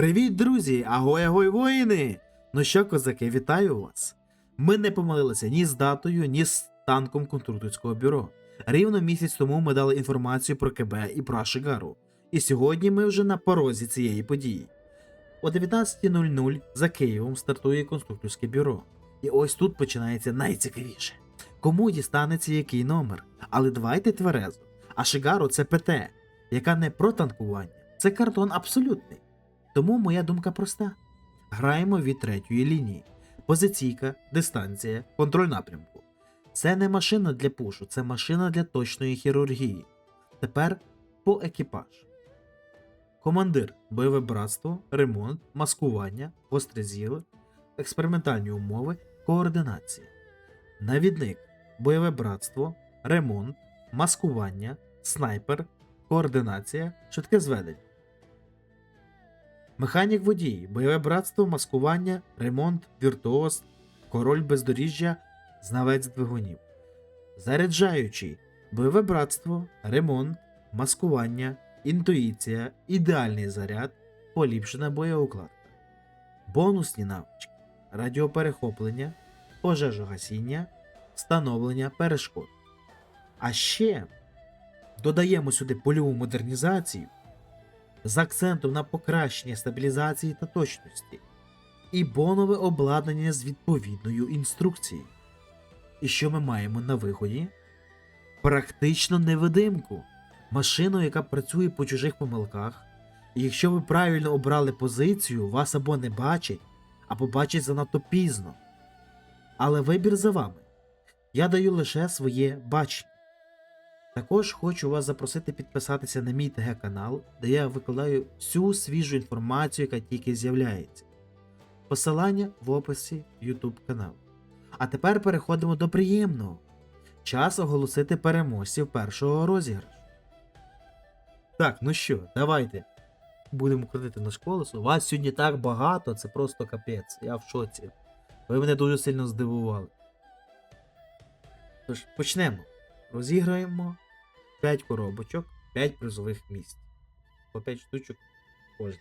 Привіт, друзі! Агой, агой, воїни! Ну що, козаки, вітаю вас! Ми не помилилися ні з датою, ні з танком конструкторського бюро. Рівно місяць тому ми дали інформацію про КБ і про Ашигару. І сьогодні ми вже на порозі цієї події. О 19.00 за Києвом стартує конструкторське бюро. І ось тут починається найцікавіше. Кому дістанеться який номер? Але давайте тверезо. Ашигару це ПТ, яка не про танкування, це картон абсолютний. Тому моя думка проста: граємо від третьої лінії. Позиційка, дистанція, контроль напрямку. Це не машина для пушу, це машина для точної хірургії. Тепер по екіпаж. Командир, бойове братство, ремонт, маскування, гостре зіле, експериментальні умови, координація. Навідник, бойове братство, ремонт, маскування, снайпер, координація, швидке зведення. Механік водій, бойове братство, маскування, ремонт, віртуоз, король бездоріжжя, знавець двигунів. Заряджаючий, бойове братство, ремонт, маскування, інтуїція, ідеальний заряд, поліпшена боєукладка. Бонусні навички, радіоперехоплення, пожежогасіння, встановлення перешкод. А ще додаємо сюди польову модернізацію з акцентом на покращення стабілізації та точності, і бонове обладнання з відповідною інструкцією. І що ми маємо на виході? Практично невидимку, машину, яка працює по чужих помилках, і якщо ви правильно обрали позицію, вас або не бачать, або бачать занадто пізно. Але вибір за вами. Я даю лише своє бачення. Також хочу вас запросити підписатися на мій ТГ канал, де я викладаю всю свіжу інформацію, яка тільки з'являється. Посилання в описі YouTube каналу. А тепер переходимо до приємного. Час оголосити переможців першого розіграшу. Так, ну що, давайте. Будемо крутити наш колесо. Вас сьогодні так багато, це просто капець. Я в шоці. Ви мене дуже сильно здивували. Тож, почнемо. Розіграємо 5 коробочок, 5 призових місць. По 5 штучок кожен.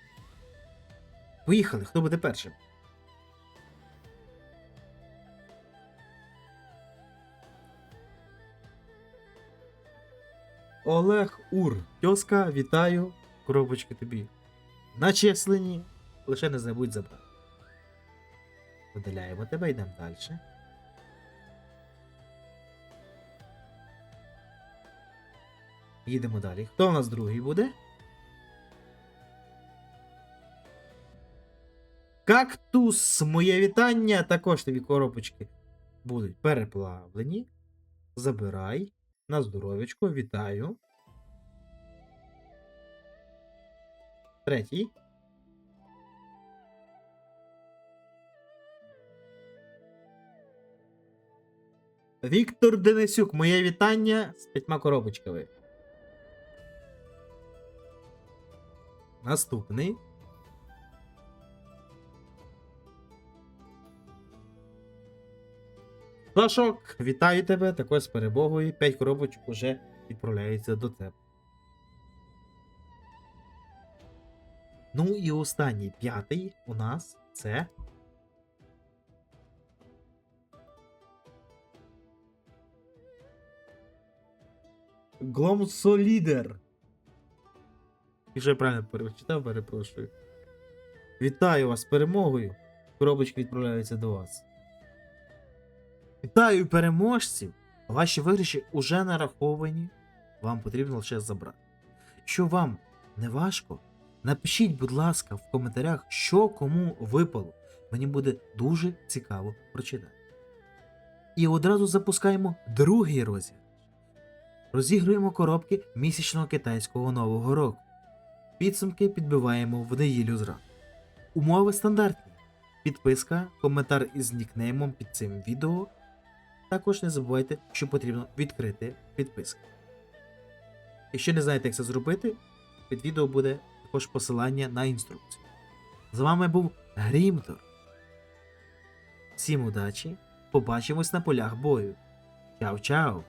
Поїхали, хто буде першим? Олег Ур. Тьоска, вітаю. Коробочки тобі. Начислені. Лише не забудь забрати. Видаляємо тебе, йдемо далі. Їдемо далі. Хто у нас другий буде? Кактус, моє вітання. Також тобі коробочки будуть переплавлені. Забирай. На здоров'ячко, вітаю. Третій. Віктор Денисюк, моє вітання з п'ятьма коробочками. Наступний. Сашок, вітаю тебе також з перемогою. 5 коробочок уже відправляється до тебе. Ну і останній п'ятий у нас це. Гломсолідер. Якщо я правильно перечитав, перепрошую. Вітаю вас з перемогою. Коробочки відправляються до вас. Вітаю переможців! Ваші виграші уже нараховані. Вам потрібно лише забрати. Якщо вам не важко, напишіть, будь ласка, в коментарях, що кому випало. Мені буде дуже цікаво прочитати. І одразу запускаємо другий розіграш. Розігруємо коробки місячного китайського нового року. Підсумки підбиваємо в неділю зранку. Умови стандартні. Підписка, коментар із нікнеймом під цим відео. Також не забувайте, що потрібно відкрити підписку. Якщо не знаєте, як це зробити, під відео буде також посилання на інструкцію. З вами був Грімтор. Всім удачі! Побачимось на полях бою. Чао-чао!